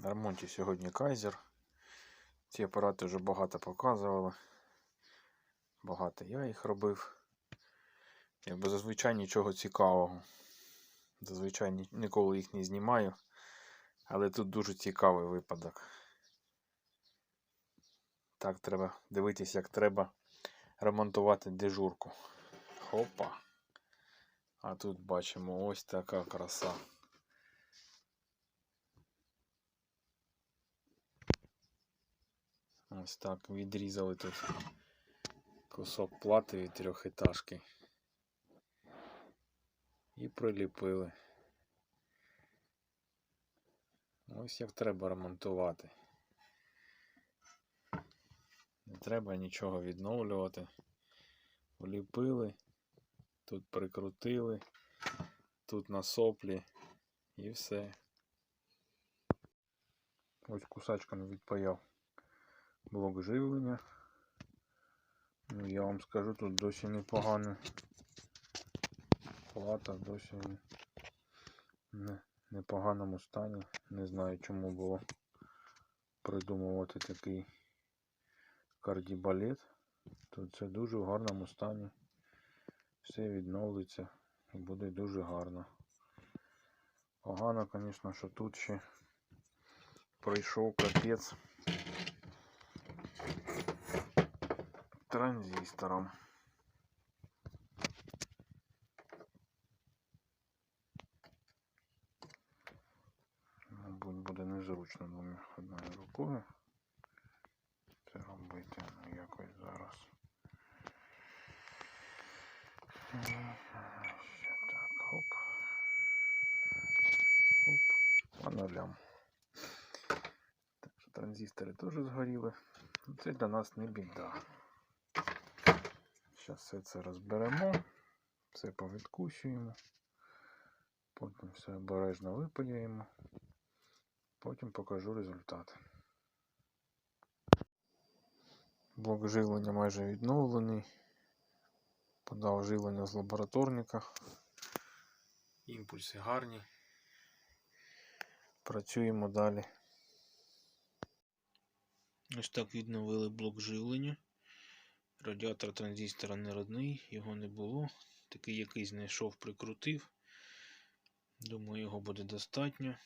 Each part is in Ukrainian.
На ремонті сьогодні кайзер. Ці апарати вже багато показували. Багато я їх робив. Якби зазвичай нічого цікавого. Зазвичай ніколи їх не знімаю. Але тут дуже цікавий випадок. Так треба дивитись, як треба ремонтувати дежурку. Хопа. А тут бачимо ось така краса. Ось так відрізали тут кусок плати від трьохетажки. І приліпили. Ось як треба ремонтувати. Не треба нічого відновлювати. Вліпили, тут прикрутили, тут на соплі і все. Ось кусачком відпаяв блок живлення. Ну, я вам скажу, тут досі непогано. Плата досі не, непоганому стані. Не знаю, чому було придумувати такий кардібалет. Тут це дуже в гарному стані. Все відновиться і буде дуже гарно. Погано, звісно, що тут ще пройшов капець транзистором. Мабуть, буде незручно двома одною рукою. Це робити ну, якось зараз. Ще так, хоп. Хоп. По нулям. Так транзистори теж згоріли. Це для нас не біда. Зараз все це розберемо, все повідкусюємо, потім все обережно випаяємо, потім покажу результат. Блок живлення майже відновлений. Подав живлення з лабораторника. Імпульси гарні. Працюємо далі. Ось так відновили блок живлення. Радіатор транзистора не родний, його не було. Такий який знайшов, прикрутив. Думаю, його буде достатньо.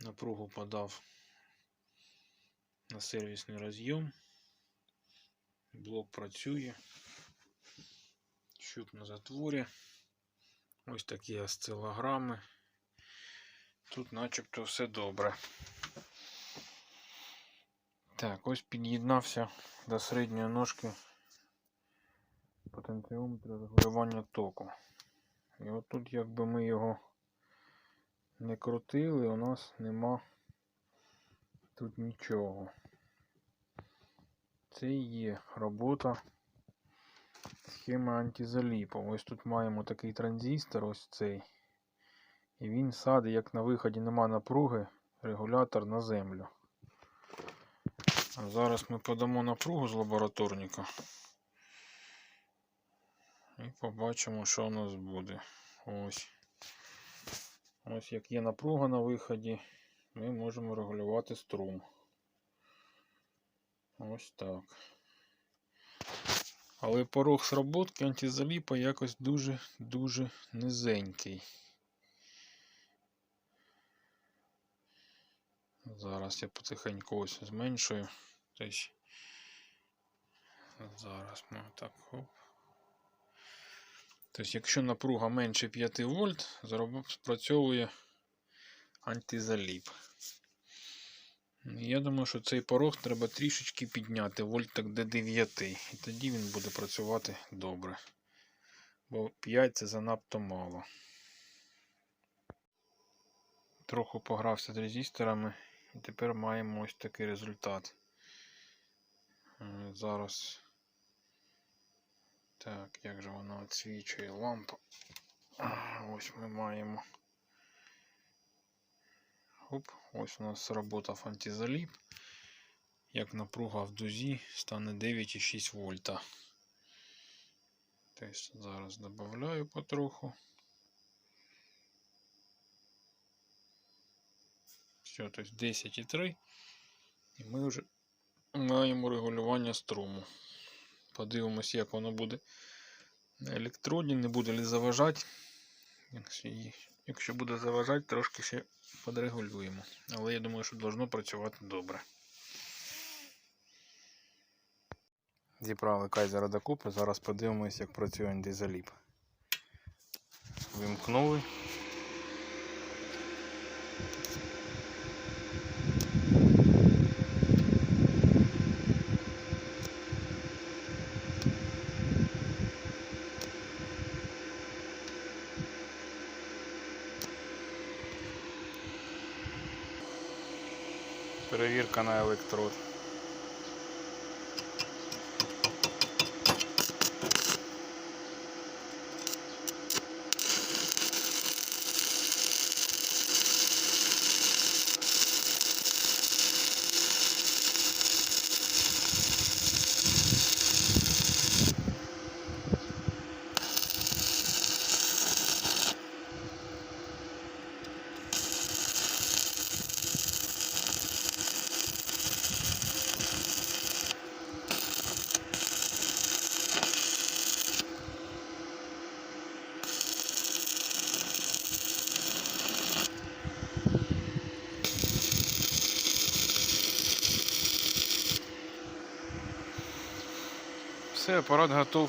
Напругу подав на сервісний роз'єм. Блок працює. Щуп на затворі. Ось такі осцилограми. Тут начебто все добре. Так, ось під'єднався до середньої ножки потенціометр регулювання току. І от тут, якби ми його не крутили, у нас нема тут нічого. Це і є робота схеми антизаліпу. Ось тут маємо такий транзистор, ось цей. І він садить, як на виході нема напруги, регулятор на землю. А зараз ми подамо напругу з лабораторника. І побачимо, що у нас буде. Ось. Ось як є напруга на виході, ми можемо регулювати струм. Ось так. Але порог сработки антизаліпа якось дуже-дуже низенький. Зараз я потихеньку ось зменшую. Тобто зараз ми так хоп. Тобто, якщо напруга менше 5 вольт, спрацьовує антизаліп. Я думаю, що цей порог треба трішечки підняти, вольт так до 9. І тоді він буде працювати добре. Бо 5 це занадто мало. Трохи погрався з резисторами. І тепер маємо ось такий результат. Е, Зараз. Так, як же вона відсвічує лампа. Ось ми маємо. Оп, ось у нас сработав антизаліп. Як напруга в дузі стане 9,6 вольта. Тобто зараз додаю потроху. Все, тобто 10,3. І ми вже маємо регулювання струму. Подивимось, як воно буде на електроді, не буде ли заважати. Якщо, буде заважати, трошки ще подрегулюємо. Але я думаю, що должно працювати добре. Зібрали кайзера докупи. Зараз подивимось, як працює антизаліп. Вимкнули. Перевірка на електрод. Все, апарат готов.